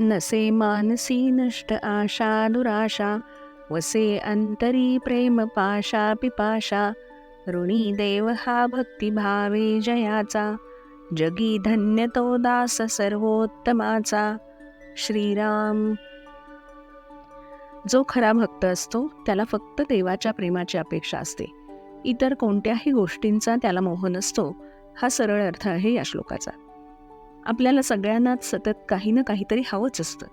नसे मानसी नष्ट आशा दुराशा वसे अंतरी प्रेम पाशा पिपाशा ऋणी देव हा भक्तिभावे जयाचा जगी धन्य तो दास सर्वोत्तमाचा. श्रीराम. जो खरा भक्त असतो त्याला फक्त देवाच्या प्रेमाची अपेक्षा असते. इतर कोणत्याही गोष्टींचा त्याला मोह नसतो हा सरळ अर्थ आहे या श्लोकाचा. आपल्याला सगळ्यांनाच सतत काही ना काहीतरी हवंच असतं.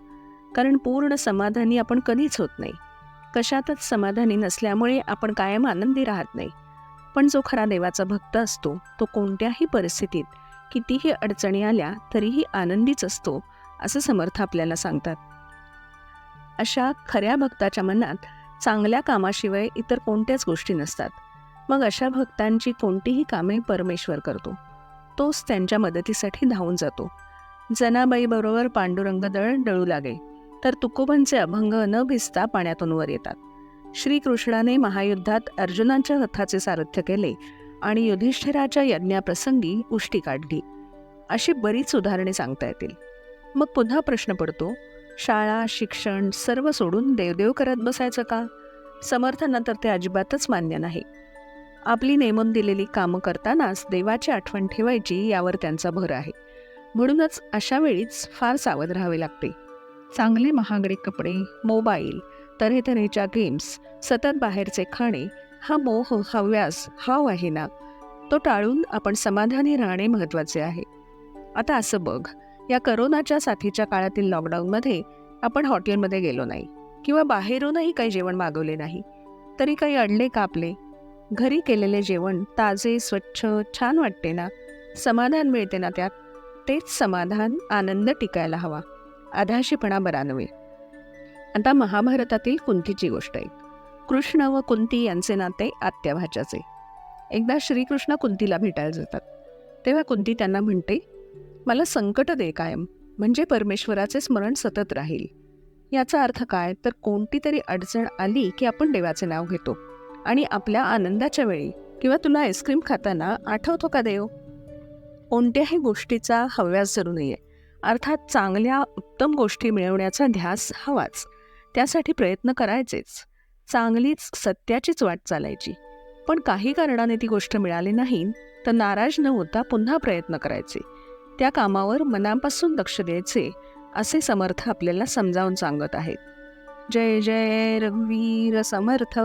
कारण पूर्ण समाधानी आपण कधीच होत नाही. कशातच समाधानी नसल्यामुळे आपण कायम आनंदी राहत नाही. पण जो खरा देवाचा भक्त असतो तो कोणत्याही परिस्थितीत कितीही अडचणी आल्या तरीही आनंदीच असतो असं समर्थ आपल्याला सांगतात. अशा खऱ्या भक्ताच्या मनात चांगल्या कामाशिवाय इतर कोणत्याच गोष्टी नसतात. मग अशा भक्तांची कोणतीही कामे परमेश्वर करतो. तोच त्यांच्या मदतीसाठी धावून जातो. जनाबाईबरोबर पांडुरंग दळ डळू लागे तर तुकोबांचे अभंग न भिजता पाण्यातून वर येतात. श्रीकृष्णाने महायुद्धात अर्जुनाच्या रथाचे सारथ्य केले आणि युधिष्ठिराच्या यज्ञाप्रसंगी उष्टी काढली. अशी बरीच उदाहरणे सांगता येतील. मग पुन्हा प्रश्न पडतो शाळा शिक्षण सर्व सोडून देवदेव करत बसायचं का? समर्थांना तर ते अजिबातच मान्य नाही. आपली नेमून दिलेली कामं करतानाच देवाची आठवण ठेवायची यावर त्यांचा भर आहे. म्हणूनच अशा वेळीच फार सावध राहावे लागते. चांगले महागडे कपडे मोबाईल तऱ्हेतऱ्हेच्या गेम्स सतत बाहेरचे खाणे हा मोह हव्यास हाव आहे ना तो टाळून आपण समाधानी राहणे महत्त्वाचे आहे. आता असं बघ या करोनाच्या साथीच्या काळातील लॉकडाऊनमध्ये आपण हॉटेलमध्ये गेलो नाही किंवा बाहेरूनही काही जेवण मागवले नाही. तरी काही अडले कापले घरी केलेले जेवण ताजे स्वच्छ छान वाटते ना? समाधान मिळते ना त्यात? तेच समाधान आनंद टिकायला हवा. आधाशीपणा बरा नव्हे. आता महाभारतातील कुंतीची गोष्ट आहे. कृष्ण व कुंती यांचे नाते आत्याभाच्याचे. एकदा श्रीकृष्ण कुंतीला भेटायला जातात. तेव्हा कुंती त्यांना म्हणते मला संकट दे कायम. म्हणजे परमेश्वराचे स्मरण सतत राहील. याचा अर्थ काय? तर कोणती तरी अडचण आली की आपण देवाचे नाव घेतो. आणि आपल्या आनंदाच्या वेळी किंवा तुला आईस्क्रीम खाताना आठवतो का देव? कोणत्याही गोष्टीचा हव्यास धरू नये. अर्थात चांगल्या उत्तम गोष्टी मिळवण्याचा ध्यास हवाच. त्यासाठी प्रयत्न करायचेच. चांगलीच सत्याचीच वाट चालायची. पण काही कारणाने ती गोष्ट मिळाली नाही तर नाराज न होता पुन्हा प्रयत्न करायचे. त्या कामावर मनापासून लक्ष द्यायचे असे समर्थ आपल्याला समजावून सांगत आहेत. जय जय रघुवीर समर्थ.